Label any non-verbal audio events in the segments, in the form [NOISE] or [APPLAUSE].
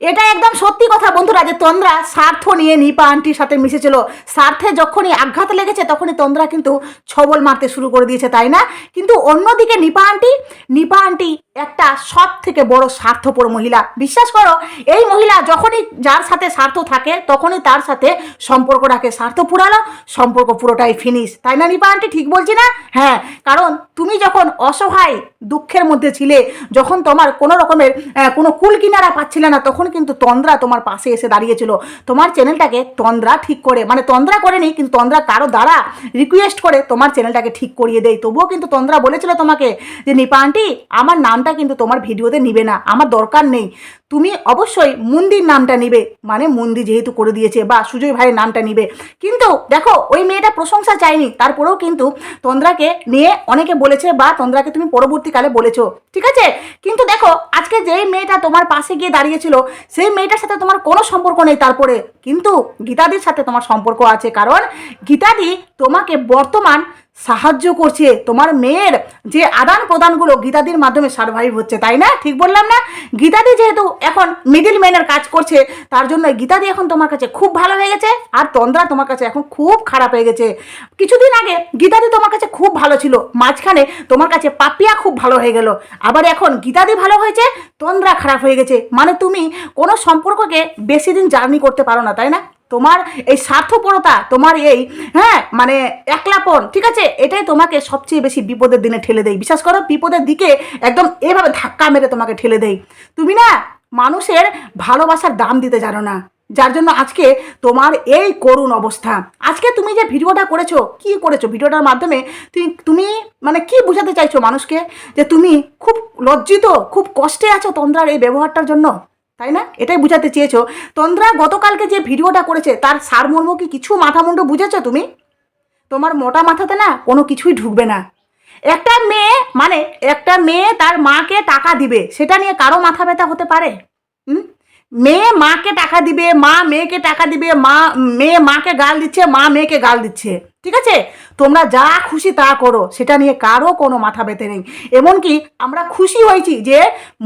এটা একদম সত্যি কথা। বন্ধুরা, যে তন্দ্রা স্বার্থ নিয়ে নিপা আন্টির সাথে মিশেছিল। স্বার্থে যখনই আঘাত লেগেছে, তখনই তন্দ্রা কিন্তু ছবল মারতে শুরু করে দিয়েছে, তাই না? কিন্তু অন্যদিকে নিপা আন্টি নিপা আন্টি একটা সব থেকে বড় স্বার্থপর মহিলা। বিশ্বাস করো, এই মহিলা যখনই যার সাথে স্বার্থ থাকে, তখনই তার সাথে সম্পর্ক রাখে স্বার্থ পুরালো, সম্পর্ক পুরোটাই ফিনিশ তাই না নিপা আন্টি ঠিক বলছি না? হ্যাঁ কারণ তুমি যখন অসহায় দুঃখের মধ্যে ছিলে, যখন তোমার কোনো রকমের কোনো কুল কিনারা পাচ্ছিলে না, তখন কিন্তু তন্দ্রা তোমার পাশে এসে দাঁড়িয়েছিল। তোমার চ্যানেলটাকে তন্দ্রা ঠিক করে মানে তন্দ্রা করেনি, কিন্তু তন্দ্রা কারও দ্বারা রিকোয়েস্ট করে তোমার চ্যানেলটাকে ঠিক করিয়ে দেয়। তবুও কিন্তু তন্দ্রা বলেছিল তোমাকে যে, নিপা আন্টি আমার নামটা কিন্তু তোমার ভিডিওতে নিবে না, আমার দরকার নেই। তুমি অবশ্যই মন্দির নামটা নিবে মানে মন্দির যেহেতু করে দিয়েছে বা সুজয় ভাইয়ের নামটা নিবে। কিন্তু দেখো, ওই মেয়েটা প্রশংসা চায়নি, তারপরেও কিন্তু তন্দ্রাকে নিয়ে অনেকে বলেছে বা তন্দ্রাকে তুমি পরবর্তীকালে বলেছ, ঠিক আছে? কিন্তু দেখো, আজকে যেই মেয়েটা তোমার পাশে গিয়ে দাঁড়িয়েছিল, সেই মেয়েটার সাথে তোমার কোনো সম্পর্ক নেই তারপরে। কিন্তু গীতাদির সাথে তোমার সম্পর্ক আছে, কারণ গীতাদি তোমাকে বর্তমান সাহায্য করছে তোমার মেয়ের যে আদান প্রদানগুলো গীতাদির মাধ্যমে সার্ভাইভ হচ্ছে, তাই না? ঠিক বললাম না? গীতাদি যেহেতু এখন মিডিল ম্যানের কাজ করছে, তার জন্য গীতাদি এখন তোমার কাছে খুব ভালো হয়ে গেছে, আর তন্দ্রা তোমার কাছে এখন খুব খারাপ হয়ে গেছে। কিছুদিন আগে গীতাদি তোমার কাছে খুব ভালো ছিল, মাঝখানে তোমার কাছে পাপিয়া খুব ভালো হয়ে গেল, আবার এখন গীতাদি ভালো হয়েছে, তন্দ্রা খারাপ হয়ে গেছে। মানে তুমি কোনো সম্পর্ককে বেশি দিন জার্নি করতে পারো না, তাই না? তোমার এই স্বার্থপরতা, তোমার এই হ্যাঁ মানে একলাপন, ঠিক আছে? এটাই তোমাকে সবচেয়ে বেশি বিপদের দিনে ঠেলে দেয়। বিশ্বাস করো, বিপদের দিকে একদম এভাবে ধাক্কা মেরে তোমাকে ঠেলে দেয়। তুমি না মানুষের ভালোবাসার দাম দিতে জানো না। যার জন্য আজকে তোমার এই করুণ অবস্থা। আজকে তুমি যে ভিডিওটা করেছ, কি করেছ? ভিডিওটার মাধ্যমে তুমি তুমি মানে কি বোঝাতে চাইছো মানুষকে? যে তুমি খুব লজ্জিত, খুব কষ্টে আছো তন্দ্রার এই ব্যবহারটার জন্য? তাই না? এটাই বুঝাতে চেয়েছো। তন্দ্রা, গতকালকে যে ভিডিওটা করেছে, তার সারমর্ম কি কিছু মাথা মুন্ডু বুঝেছ তুমি? তোমার মোটা মাথাতে না কোনো কিছুই ঢুকবে না। একটা মেয়ে মানে একটা মেয়ে তার মাকে টাকা দিবে, সেটা নিয়ে কারও মাথা ব্যথা হতে পারে? হুম? মেয়ে মাকে টাকা দিবে, মা মেয়েকে টাকা দিবে, মা, মেয়ে মাকে গাল দিচ্ছে, মা মেয়েকে গাল দিচ্ছে। ঠিক আছে? তোমরা যা খুশি তা করো, সেটা নিয়ে কারও কোনো মাথা ব্যথে নেই। এমনকি আমরা খুশি হয়েছি যে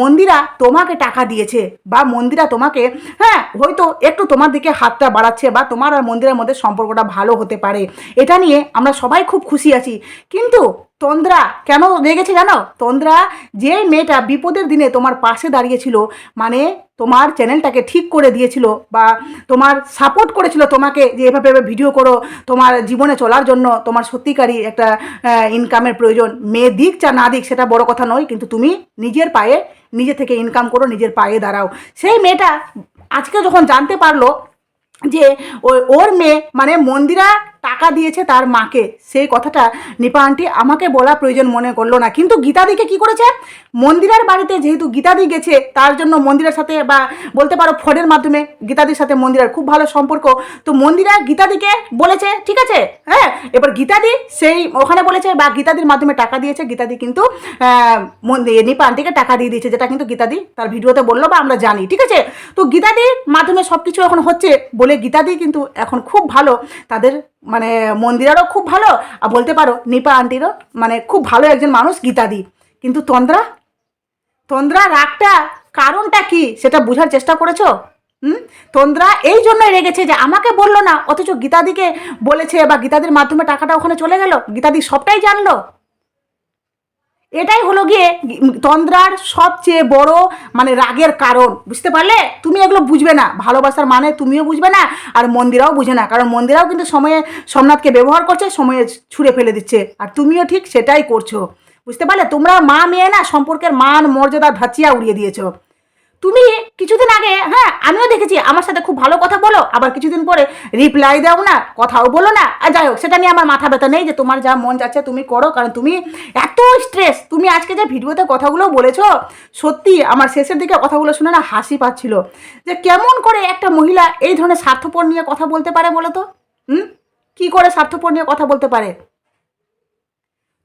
মন্দিরা তোমাকে টাকা দিয়েছে বা মন্দিরা তোমাকে হ্যাঁ হয়তো একটু তোমার দিকে হাতটা বাড়াচ্ছে বা তোমার আর মন্দিরের মধ্যে সম্পর্কটা ভালো হতে পারে। এটা নিয়ে আমরা সবাই খুব খুশি আছি। কিন্তু তন্দ্রা কেন রেগেছে জানো? তন্দ্রা, যে মেয়েটা বিপদের দিনে তোমার পাশে দাঁড়িয়েছিল মানে তোমার চ্যানেলটাকে ঠিক করে দিয়েছিল বা তোমার সাপোর্ট করেছিল তোমাকে যে এভাবে এভাবে ভিডিও করো, তোমার জীবনে চলার জন্য, তোমার সত্যিকারই একটা ইনকামের প্রয়োজন। মেয়ে দিক চা না দিক সেটা বড় কথা নয়, কিন্তু তুমি নিজের পায়ে, নিজে থেকে ইনকাম করো, নিজের পায়ে দাঁড়াও। সেই মেয়েটা আজকে যখন জানতে পারল যে ওর মেয়ে মানে মন্দিরা টাকা দিয়েছে তার মাকে। সেই কথাটা নিপা আন্টি আমাকে বলা প্রয়োজন মনে করল না। কিন্তু গীতাদিকে কি করেছে? মন্দিরের বাড়িতে যেহেতু গীতাদি গেছে, তার জন্য মন্দিরের সাথে বা বলতে পারো ফোনের মাধ্যমে গীতাদির সাথে মন্দিরের খুব ভালো সম্পর্ক। তো মন্দিরা গীতাদিকে বলেছে, ঠিক আছে? হ্যাঁ? এবার গীতাদি সেই ওখানে বলেছে বা গীতাদির মাধ্যমে টাকা দিয়েছে। গীতাদি কিন্তু নিপা আন্টিকে টাকা দিয়ে দিয়েছে, যেটা কিন্তু গীতাদি তার ভিডিওতে বলল বা আমরা জানি, ঠিক আছে? তো গীতাদির মাধ্যমে সব কিছু এখন হচ্ছে বলে গীতাদি কিন্তু এখন খুব ভালো। তাদের মানে মন্দিরারও খুব ভালো। আর বলতে পারো, নিপা আন্টিরও মানে খুব ভালো একজন মানুষ, গীতাদি। কিন্তু তন্দ্রা? তন্দ্রা, রাগটা, কারণটা কি? সেটা বোঝার চেষ্টা করেছ? হুম? তন্দ্রা এই জন্যই রেগেছে যে আমাকে বলল না, অথচ গীতাদিকে বলেছে বা গীতাদির মাধ্যমে টাকাটা ওখানে চলে গেল। গীতাদি সবটাই জানলো। এটাই হলো গিয়ে তন্দ্রার সবচেয়ে বড় মানে রাগের কারণ। বুঝতে পারলে? তুমি এগুলো বুঝবে না। ভালোবাসার মানে তুমিও বুঝবে না, আর মন্দিরাও বুঝে না। কারণ মন্দিরাও কিন্তু সময়ে সোমনাথকে ব্যবহার করছে, সময়ে ছুঁড়ে ফেলে দিচ্ছে। আর তুমিও ঠিক সেটাই করছ। বুঝতে পারলে? তোমরা মা মেয়ে না, সম্পর্কের মান, মর্যাদা, ধাচিয়া উড়িয়ে দিয়েছ। তুমি কিছুদিন আগে হ্যাঁ আমিও দেখেছি, আমার সাথে খুব ভালো কথা বলো, আবার কিছুদিন পরে রিপ্লাই দাও না, কথাও বলো না। আর যাই হোক, সেটা নিয়ে আমার মাথা ব্যথা নেই যে তোমার যা মন যাচ্ছে তুমি করো, কারণ তুমি এত স্ট্রেস তুমি আজকে যে ভিডিওতে কথাগুলো বলেছ, সত্যি আমার শেষের দিকে কথাগুলো শুনে না হাসি পাচ্ছিল। যে কেমন করে একটা মহিলা এই ধরনের স্বার্থপর নিয়ে কথা বলতে পারে বলো তো? হুম? কি করে স্বার্থপর নিয়ে কথা বলতে পারে?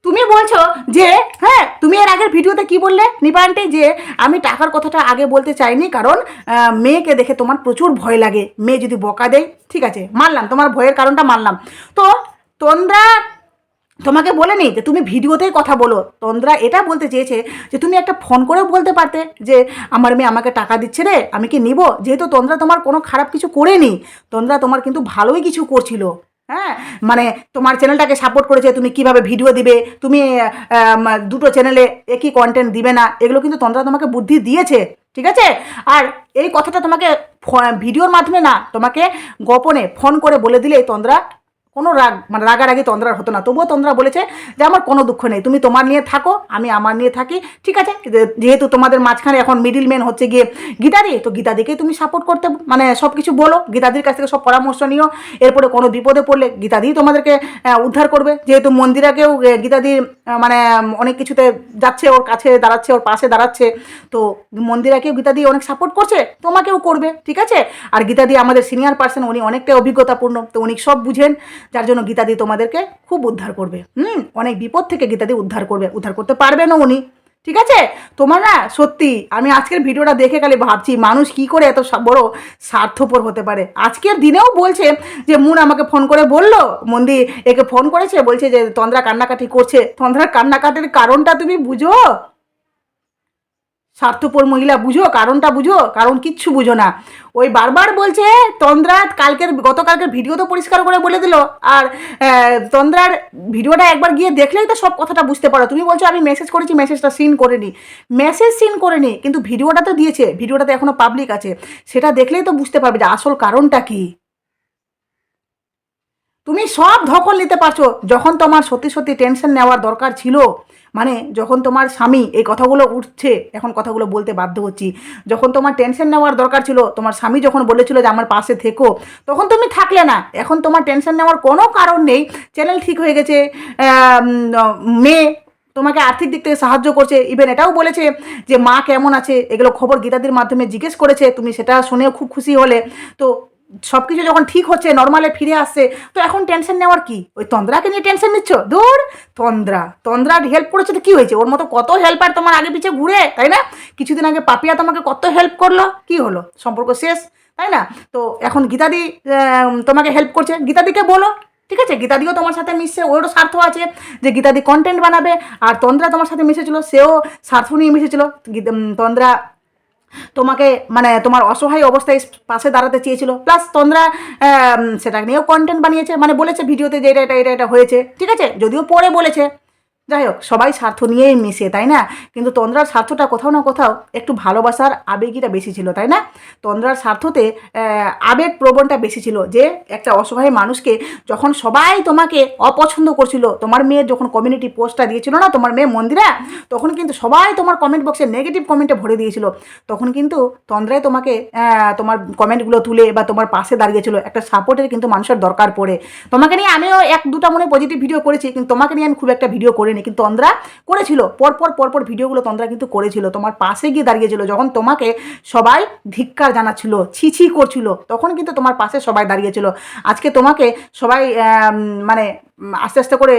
তুমি বলছো যে হ্যাঁ তুমি এর আগের ভিডিওতে কি বললে নিপান্টি যে, আমি টাকার কথাটা আগে বলতে চাইনি, কারণ মেয়েকে দেখে তোমার প্রচুর ভয় লাগে। মেয়ে যদি বকা দেয়, ঠিক আছে, মানলাম, তোমার ভয়ের কারণটা মানলাম। তো, তন্দ্রা তোমাকে বলে বলেনি যে তুমি ভিডিওতেই কথা বলো। তন্দ্রা এটা বলতে চেয়েছে যে তুমি একটা ফোন করেও বলতে পারতে যে, আমার মেয়ে আমাকে টাকা দিচ্ছে রে, আমি কি নিব? যেহেতু তন্দ্রা তোমার কোনো খারাপ কিছু করেনি। তন্দ্রা তোমার কিন্তু ভালোই কিছু করছিল। হ্যাঁ? মানে তোমার চ্যানেলটাকে সাপোর্ট করেছে, তুমি কীভাবে ভিডিও দিবে, তুমি দুটো চ্যানেলে একই কন্টেন্ট দিবে না, এগুলো কিন্তু তন্ত্রা তোমাকে বুদ্ধি দিয়েছে, ঠিক আছে? আর এই কথাটা তোমাকে ভিডিওর মাধ্যমে না, তোমাকে গোপনে ফোন করে বলে দিলে তন্দ্রা কোনো রাগ মানে রাগারাগি তন্দ্রার হতো না। তবুও তন্দ্রা বলেছে যে আমার কোনো দুঃখ নেই, তুমি তোমার নিয়ে থাকো, আমি আমার নিয়ে থাকি, ঠিক আছে? যেহেতু তোমাদের মাঝখানে এখন মিডিল ম্যান হচ্ছে গিয়ে গীতাদি, তো গীতাদিকেই তুমি সাপোর্ট করতে মানে সব কিছু বলো, গীতাদির কাছ থেকে সব পরামর্শ নিও, এরপরে কোনো বিপদে পড়লে গীতাদি তোমাদেরকে উদ্ধার করবে। যেহেতু মন্দিরাকেও গীতাদির মানে অনেক কিছুতে যাচ্ছে, ওর কাছে দাঁড়াচ্ছে, ওর পাশে দাঁড়াচ্ছে। তো মন্দিরাকেও গীতাদি অনেক সাপোর্ট করছে, তোমাকেও করবে, ঠিক আছে? আর গীতাদি আমাদের সিনিয়র পার্সন উনি অনেকটাই অভিজ্ঞতাপূর্ণ, তো উনি সব বুঝেন, যার জন্য গীতাদি তোমাদেরকে খুব উদ্ধার করবে। হুম, অনেক বিপদ থেকে গীতাদি উদ্ধার করবে। উদ্ধার করতে পারবে না উনি। ঠিক আছে? তোমার না সত্যি, আমি আজকের ভিডিওটা দেখে খালি ভাবছি, মানুষ কি করে এত বড় স্বার্থপর হতে পারে? আজকের দিনেও বলছে যে, মুন আমাকে ফোন করে বলল মন্দির একে ফোন করেছে, বলছে যে, তন্দ্রা কান্নাকাটি করছে। তন্দ্রার কান্নাকাটির কারণটা তুমি বুঝো? স্বার্থপর মহিলা বুঝো, কারণটা বুঝো, কারণ কিচ্ছু বুঝো না। ওই বারবার বলছে তন্দ্রা কালকের, গতকালকের ভিডিও তো পরিষ্কার করে বলে দিল। আর তন্দ্রার ভিডিওটা একবার গিয়ে দেখলেই তো সব কথাটা বুঝতে পারো। তুমি বলছো, আমি মেসেজ করেছি মেসেজটা সিন করিনি। মেসেজ সিন করিনি, কিন্তু ভিডিওটা তো দিয়েছে। ভিডিওটা তো এখনও পাবলিক আছে। সেটা দেখলেই তো বুঝতে পারবে যে আসল কারণটা কি। তুমি সব ধকল নিতে পারছ। যখন তোমার সত্যি সত্যি টেনশন নেওয়ার দরকার ছিল মানে যখন তোমার স্বামী এই কথাগুলো উঠছে, এখন কথাগুলো বলতে বাধ্য হচ্ছি, যখন তোমার টেনশন নেওয়ার দরকার ছিল, তোমার স্বামী যখন বলেছিল যে আমার পাশে থেকো, তখন তুমি থাকলে না। এখন তোমার টেনশন নেওয়ার কোনো কারণ নেই। চ্যানেল ঠিক হয়ে গেছে মেয়ে তোমাকে আর্থিক দিক থেকে সাহায্য করছে। ইভেন এটাও বলেছে যে মা কেমন আছে? এগুলো খবর গীতাদির মাধ্যমে জিজ্ঞেস করেছে। তুমি সেটা শুনেও খুব খুশি হলে। তো সব কিছু যখন ঠিক হচ্ছে নর্মালে ফিরে আসছে, তো এখন টেনশন নেওয়ার কি? ওই তন্দ্রাকে নিয়ে টেনশন নিচ্ছ? দূর তন্দ্রা তন্দ্রা হেল্প করেছে তো কী হয়েছে? ওর মতো কত হেল্পার তোমার আগে পিছিয়ে ঘুরে, তাই না? কিছুদিন আগে পাপিয়া তোমাকে কত হেল্প করল? কি হলো? সম্পর্ক শেষ, তাই না? তো এখন গীতাদি তোমাকে হেল্প করছে। গীতাদিকে বলো, ঠিক আছে? গীতাদিও তোমার সাথে মিশছে, ওরও স্বার্থ আছে যে গীতাদি কন্টেন্ট বানাবে, আর তন্দ্রা তোমার সাথে মিশেছিল, সেও স্বার্থ নিয়ে মিশেছিল। তন্দ্রা তোমাকে মানে তোমার অসহায় অবস্থায় পাশে দাঁড়াতে চেয়েছিল। প্লাস তন্দ্রা সেটা নিয়েও কন্টেন্ট বানিয়েছে। মানে বলেছে ভিডিওতে যে এটা এটা এটা এটা হয়েছে। ঠিক আছে? যদিও পরে বলেছে। যাই হোক সবাই স্বার্থ নিয়েই মিশে, তাই না? কিন্তু তন্দ্রার স্বার্থটা কোথাও না কোথাও একটু ভালোবাসার আবেগীটা বেশি ছিল, তাই না? তন্দ্রার স্বার্থতে আবেগ প্রবণটা বেশি ছিল যে একটা অসহায় মানুষকে যখন সবাই তোমাকে অপছন্দ করছিল, তোমার মেয়ের যখন কমিউনিটি পোস্টটা দিয়েছিল না, তোমার মেয়ে মন্দিরা, তখন কিন্তু সবাই তোমার কমেন্ট বক্সে নেগেটিভ কমেন্টে ভরে দিয়েছিল। তখন কিন্তু তন্দ্রায় তোমাকে তোমার কমেন্টগুলো তুলে বা তোমার পাশে দাঁড়িয়েছিল। একটা সাপোর্টের কিন্তু মানুষের দরকার পড়ে। তোমাকে নিয়ে আমিও এক দুটা মনে পজিটিভ ভিডিও করেছি, কিন্তু তোমাকে নিয়ে আমি খুব একটা ভিডিও করিনি, কিন্তু তন্দ্রা করেছিল। পরপর পরপর ভিডিওগুলো তন্দ্রা কিন্তু করেছিল। তোমার পাশে গিয়ে দাঁড়িয়েছিল, যখন তোমাকে সবাই ধিক্কার জানাচ্ছিল, ছি ছি করছিল, তখন কিন্তু তোমার পাশে সবাই দাঁড়িয়েছিল। আজকে তোমাকে সবাই মানে আস্তে আস্তে করে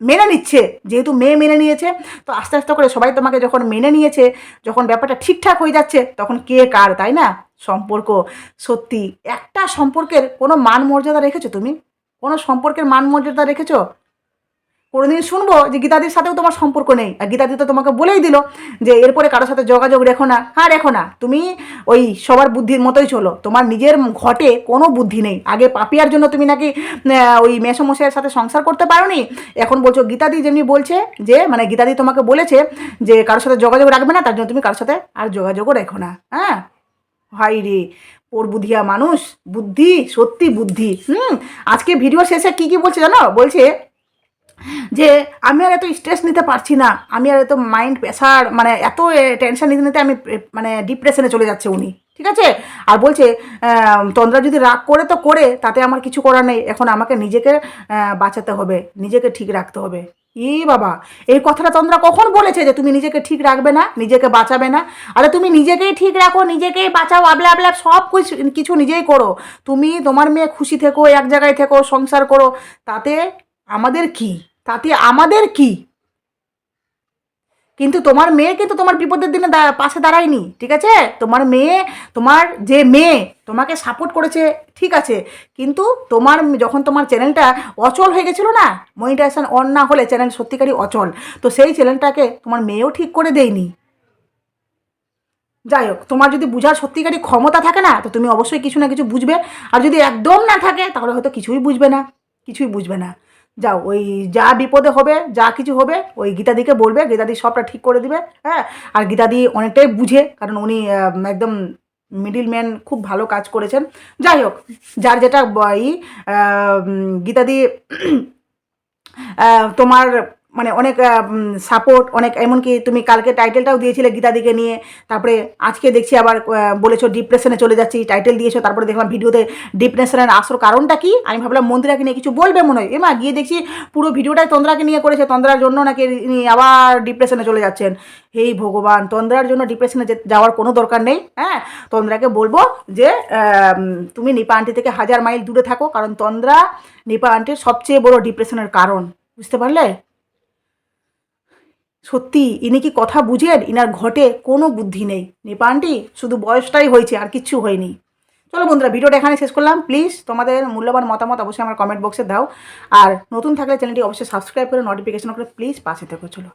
মেনে নিচ্ছে, যেহেতু মেয়ে মেনে নিয়েছে, তো আস্তে আস্তে করে সবাই তোমাকে যখন মেনে নিয়েছে, যখন ব্যাপারটা ঠিকঠাক হয়ে যাচ্ছে, তখন কে কার, তাই না? সম্পর্ক, সত্যি, একটা সম্পর্কের কোনো মান মর্যাদা রেখেছো তুমি? কোনো সম্পর্কের মান মর্যাদা রেখেছো? কোনোদিন শুনব যে গীতাদির সাথেও তোমার সম্পর্ক নেই। আর গীতাদি তো তোমাকে বলেই দিল যে এরপরে কারোর সাথে যোগাযোগ রেখো না। হ্যাঁ রেখো না। তুমি ওই সবার বুদ্ধির মতোই চলো। তোমার নিজের ঘটে কোনো বুদ্ধি নেই। আগে পাপিয়ার জন্য তুমি নাকি ওই মেসমশাইয়ের সাথে সংসার করতে পারোনি? এখন বলছো গীতাদি যেমনি বলছে যে মানে গীতাদি তোমাকে বলেছে যে কারোর সাথে যোগাযোগ রাখবে না, তার জন্য তুমি কারোর সাথে আর যোগাযোগও রেখো না। হ্যাঁ? ভাই রে ওর বুদ্ধিয়া মানুষ, বুদ্ধি, সত্যি বুদ্ধি। হুম? আজকে ভিডিও শেষে কি কি বলছে জানো? বলছে যে আমি আর এত স্ট্রেস নিতে পারছি না। আমি আর এত মাইন্ড প্রেশার মানে এত টেনশন নিতে নিতে আমি মানে ডিপ্রেশনে চলে যাচ্ছে উনি, ঠিক আছে? আর বলছে তন্দ্রা যদি রাগ করে তো করে, তাতে আমার কিছু করার নেই। এখন আমাকে নিজেকে বাঁচাতে হবে, নিজেকে ঠিক রাখতে হবে। ই বাবা, এই কথাটা তন্দ্রা কখন বলেছে যে তুমি নিজেকে ঠিক রাখবে না, নিজেকে বাঁচাবে না? আরে তুমি নিজেকেই ঠিক রাখো, নিজেকেই বাঁচাও, আবলা আবলা, সব কিছু কিছু নিজেই করো। তুমি তোমার মেয়ে খুশি থেকো, এক জায়গায় থেকো, সংসার করো, তাতে আমাদের কি? তাতে আমাদের কি? কিন্তু তোমার মেয়ে কিন্তু তোমার বিপদের দিনে পাশে দাঁড়ায়নি, ঠিক আছে? তোমার মেয়ে, তোমার যে মেয়ে, তোমাকে সাপোর্ট করেছে, ঠিক আছে। কিন্তু তোমার যখন তোমার চ্যানেলটা অচল হয়ে গেছিল না মনিটাইজেশন অন না হলে চ্যানেল সত্যিকারই অচল, তো সেই চ্যানেলটাকে তোমার মেয়েও ঠিক করে দেয়নি। যাই হোক, তোমার যদি বুঝার সত্যিকারই ক্ষমতা থাকে না, তো তুমি অবশ্যই কিছু না কিছু বুঝবে, আর যদি একদম না থাকে, তাহলে হয়তো কিছুই বুঝবে না, কিছুই বুঝবে না। যাও, ওই যা বিপদে হবে, যা কিছু হবে, ওই গীতাদিকে বলবে, গীতাদি সবটা ঠিক করে দিবে হ্যাঁ? আর গীতাদি অনেকটাই বুঝে, কারণ উনি একদম মিডিলম্যান খুব ভালো কাজ করেছেন। যাই হোক, যার যেটা ই গীতাদি [CLEARS THROAT] তোমার মানে অনেক সাপোর্ট অনেক, এমনকি তুমি কালকে টাইটেলটাও দিয়েছিলে গীতাদিকে নিয়ে। তারপরে আজকে দেখছি আবার বলেছ ডিপ্রেশনে চলে যাচ্ছি টাইটেল দিয়েছ, তারপরে দেখলাম ভিডিওতে ডিপ্রেশনের আসল কারণটা কি? আমি ভাবলাম মন্দিরাকে নিয়ে কিছু বলবে মনে হয়। এমা, গিয়ে দেখছি পুরো ভিডিওটাই তন্দ্রাকে নিয়ে করেছে, তন্দ্রার জন্য নাকি আবার ডিপ্রেশনে চলে যাচ্ছেন। হেই ভগবান, তন্দ্রার জন্য ডিপ্রেশনে যাওয়ার কোনো দরকার নেই হ্যাঁ? তন্দ্রাকে বলব যে তুমি নিপা আন্টি থেকে হাজার মাইল দূরে থাকো, কারণ তন্দ্রা নিপা আন্টির সবচেয়ে বড় ডিপ্রেশনের কারণ। বুঝতে পারলে? সত্যি, ইনি কি কথা বুঝেন? ইনার ঘটে কোনো বুদ্ধি নেই। নেপানটি শুধু বয়সটাই হয়েছে, আর কিচ্ছু হয়নি। চলো বন্ধুরা, ভিডিওটা এখানে শেষ করলাম। প্লিজ, তোমাদের মূল্যবান মতামত অবশ্যই আমার কমেন্ট বক্সে দাও। আর নতুন থাকলে চ্যানেলটি অবশ্যই সাবস্ক্রাইব করে নোটিফিকেশন করে প্লিজ পাশে থেকে, চলো।